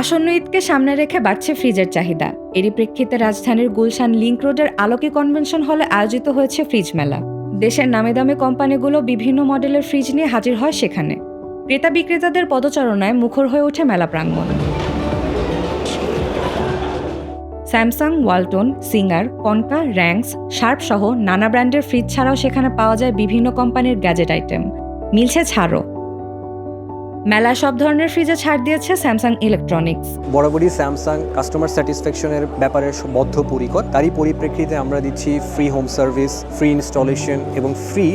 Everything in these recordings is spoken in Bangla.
আসন্ন ঈদকে সামনে রেখে বাড়ছে ফ্রিজের চাহিদা। এরই প্রেক্ষিতে রাজধানীর গুলশান লিংক রোডের আলোকি কনভেনশন হলে আয়োজিত হয়েছে ফ্রিজ মেলা। দেশের নামে দামি কোম্পানিগুলো বিভিন্ন মডেলের ফ্রিজ নিয়ে হাজির হয় সেখানে। ক্রেতা বিক্রেতাদের পদচারণায় মুখর হয়ে ওঠে মেলা প্রাঙ্গণ। Samsung, Walton, Singer, Konka, Rangs, Sharp সহ নানা ব্র্যান্ডের ফ্রিজ ছাড়াও সেখানে পাওয়া যায় বিভিন্ন কোম্পানির গ্যাজেট আইটেম। মিলছে ছাড়ও। মেলায় সব ধরনের ফ্রিজে ছাড় দিয়েছে স্যামসাং ইলেকট্রনিক্স বরাবরই স্যামসাং কাস্টমার স্যাটিসফ্যাকশনের ব্যাপারে বদ্ধপরিকর। তারই পরিপ্রেক্ষিতে আমরা দিচ্ছি free home service free installation এবং ফ্রি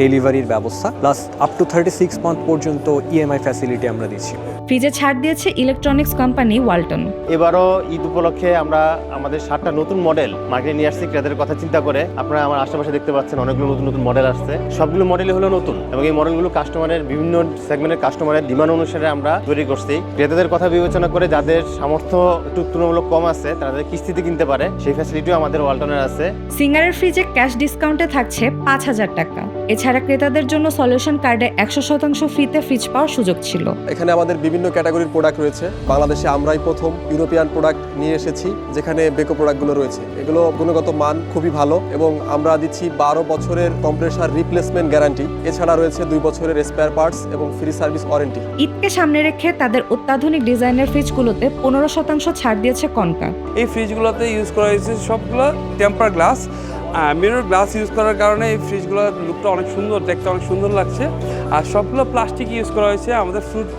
ডেলিভারির ব্যবস্থা। Plus up to thirty six month পর্যন্ত E ইএমআই ফ্যাসিলিটি আমরা দিচ্ছি। ফ্রিজে ছাড় দিয়েছে ইলেকট্রনিক্স কোম্পানি ওয়ালটন। এবারও ঈদ উপলক্ষে আমরা আমাদের সাতটা নতুন মডেল মার্কেটে নিয়ে আসছি ক্রেতাদের কথা চিন্তা করে। আপনারা আমার আশেপাশে দেখতে পাচ্ছেন অনেকগুলো নতুন নতুন মডেল আসছে। সবগুলো মডেলই হলো নতুন এবং এই মডেলগুলো কাস্টমারের বিভিন্ন সেগমেন্টের কাস্টমারের ডিমান্ড অনুসারে আমরা তৈরি করছি। ক্রেতাদের কথা বিবেচনা করে যাদের সামর্থ্য একটু তুলনামূলক কম আছে তাদের কিস্তিতে কিনতে পারে। সেই ফ্যাসিলিটিও আমাদের ওয়ালটনের আছে। সিঙ্গারের ফ্রিজে ক্যাশ ডিসকাউন্টে থাকছে পাঁচ হাজার টাকা। এছাড়া ক্রেতাদের জন্য সলিউশন কার্ডে একশো শতাংশ ফ্রিতে ফ্রিজ পাওয়ার সুযোগ ছিল। এখানে আমাদের বিভিন্ন ক্যাটাগরির প্রোডাক্ট রয়েছে। বাংলাদেশে আমরাই প্রথম ইউরোপিয়ান প্রোডাক্ট নিয়ে এসেছি যেখানে বেকো প্রোডাক্টগুলো রয়েছে। এগুলো গুণগত মান খুবই ভালো এবং আমরা দিচ্ছি বারো বছরের কম্প্রেসার রিপ্লেসমেন্ট গ্যারান্টি। এছাড়া রয়েছে দুই বছরের স্পেয়ার পার্টস এবং ফ্রি সার্ভিস ওয়ারেন্টি ঈদকে সামনে রেখে তাদের অত্যাধুনিক ডিজাইনের ফ্রিজগুলোতে পনেরো শতাংশ ছাড় দিয়েছে কনকা এই ফ্রিজগুলোতে ইউজ করা হয়েছে সবগুলো temper glass mirror glass use করার কারণে এই ফ্রিজগুলোর লুকটা অনেক সুন্দর, দেখতে অনেক সুন্দর লাগছে। আর সবগুলো প্লাস্টিক ইউজ করা হয়েছে আমাদের fruit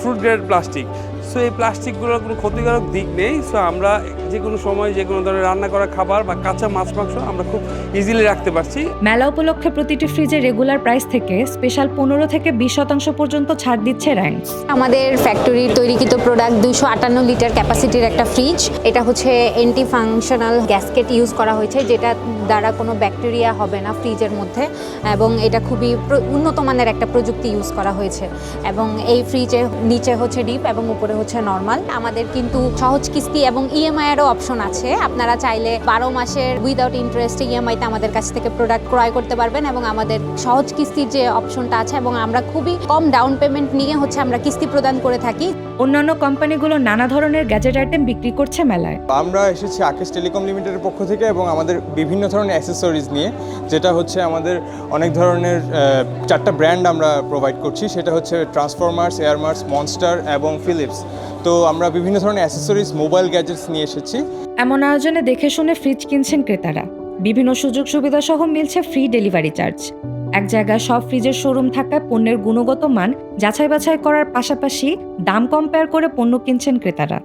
fruit grade plastic so এই প্লাস্টিকগুলোর কোনো ক্ষতিকারক দিক নেই। সো আমরা যে কোনো সময় যে কোনো ধরনের রান্না করা খাবার বা কাঁচা মাছ মাংস আমরা খুব ইজিলি রাখতে পারছি। মেলা উপলক্ষে প্রতিটি ফ্রিজে রেগুলার প্রাইস থেকে স্পেশাল পনেরো থেকে বিশ শতাংশ পর্যন্ত ছাড় দিচ্ছে র্যাঙ্কস আমাদের ফ্যাক্টরির তৈরিকৃত প্রোডাক্ট দুইশো আটান্ন লিটার ক্যাপাসিটির একটা ফ্রিজ এটা হচ্ছে এন্টি ফাংশনাল গ্যাসকেট ইউজ করা হয়েছে যেটা দ্বারা কোনো ব্যাকটেরিয়া হবে না ফ্রিজের মধ্যে এবং এটা খুবই উন্নত মানের একটা প্রযুক্তি ইউজ করা হয়েছে। এবং এই ফ্রিজে নিচে হচ্ছে ডিপ এবং উপরে হচ্ছে নর্মাল আমাদের কিন্তু সহজ কিস্তি এবং ইএমআই এরও অপশন আছে। আপনারা চাইলে বারো মাসের উইদাউট ইন্টারেস্ট ইএমআইতে আমাদের কাছ থেকে প্রোডাক্ট ক্রয় করতে পারবেন এবং আমাদের সহজ কিস্তির যে অপশনটা আছে এবং আমরা খুবই কম ডাউন পেমেন্ট নিয়ে হচ্ছে আমরা কিস্তি প্রদান করে থাকি। অন্যান্য কোম্পানিগুলো নানা ধরনের গ্যাজেট আইটেম বিক্রি করছে মেলায়। আমরা এসেছি আকেশ টেলিকম লিমিটেডের পক্ষ থেকে এবং আমাদের বিভিন্ন ধরনের অ্যাসেসরিজ নিয়ে যেটা হচ্ছে আমাদের অনেক ধরনের চারটা ব্র্যান্ড আমরা প্রোভাইড করছি। সেটা হচ্ছে ট্রান্সফরমার্স এয়ারমার্স মনস্টার এবং ফিলিপস তো আমরা বিভিন্ন ধরনের অ্যাসেসরিজ মোবাইল গ্যাজেটস নিয়ে এসেছি। এমন আয়োজনে দেখে শুনে ফ্রিজ কিনছেন ক্রেতারা। বিভিন্ন সুযোগ সুবিধা সহ মিলছে ফ্রি ডেলিভারি চার্জ এক জায়গায় সব ফ্রিজের শোরুম থাকায় পণ্যের গুণগত মান যাচাই বাছাই করার পাশাপাশি দাম কম্পেয়ার করে পণ্য কিনছেন ক্রেতারা।